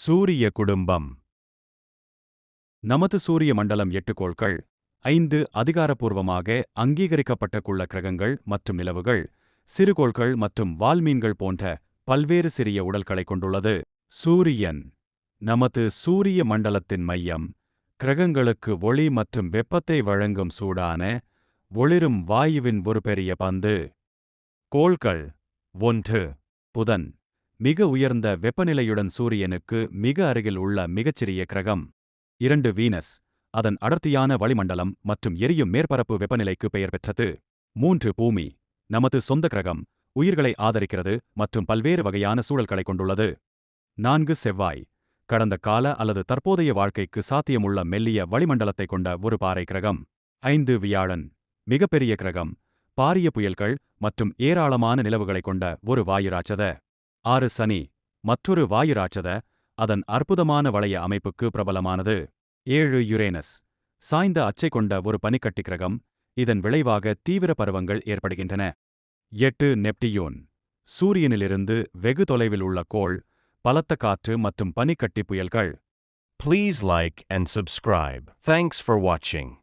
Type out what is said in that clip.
சூரிய குடும்பம். நமது சூரிய மண்டலம் எட்டு கோள்கள் ஐந்து அதிகாரப்பூர்வமாக அங்கீகரிக்கப்பட்ட குள்ள கிரகங்கள் மற்றும் நிலவுகள் சிறுகோள்கள் மற்றும் வால்மீன்கள் போன்ற பல்வேறு சிறிய உடல்களைக் கொண்டுள்ளது. சூரியன் நமது சூரிய மண்டலத்தின் மையம் கிரகங்களுக்கு ஒளி மற்றும் வெப்பத்தை வழங்கும் சூடான ஒளிரும் வாயுவின் ஒரு பெரிய பந்து. கோள்கள் ஒன்று புதன். மிக உயர்ந்த வெப்பநிலையுடன் சூரியனுக்கு மிக அருகில் உள்ள மிகச்சிறிய கிரகம். இரண்டு வீனஸ் அதன் அடர்த்தியான வளிமண்டலம் மற்றும் எரியும் மேற்பரப்பு வெப்பநிலைக்கு பெயர் பெற்றது. மூன்று பூமி நமது சொந்த கிரகம் உயிர்களை ஆதரிக்கிறது மற்றும் பல்வேறு வகையான சூழல்களை கொண்டுள்ளது. நான்கு செவ்வாய் கடந்த கால அல்லது தற்போதைய வாழ்க்கைக்கு சாத்தியமுள்ள மெல்லிய வளிமண்டலத்தை கொண்ட ஒரு பாறை கிரகம். ஐந்து வியாழன் மிகப்பெரிய கிரகம் பாரிய புயல்கள் மற்றும் ஏராளமான நிலவுகளைக் கொண்ட ஒரு வாயுராட்சத ஆறு சனி மற்றொரு வாயுராட்சத அதன் அற்புதமான வளைய அமைப்புக்கு பிரபலமானது ஏழு யுரேனஸ் சாய்ந்த அச்சை கொண்ட ஒரு பனிக்கட்டி கிரகம் இதன் விளைவாக தீவிர பருவங்கள் ஏற்படுகின்றன எட்டு நெப்டியூன் சூரியனிலிருந்து வெகு தொலைவில் உள்ள கோள் பலத்த காற்று மற்றும் பனிக்கட்டி புயல்கள் Please like and subscribe. Thanks for watching.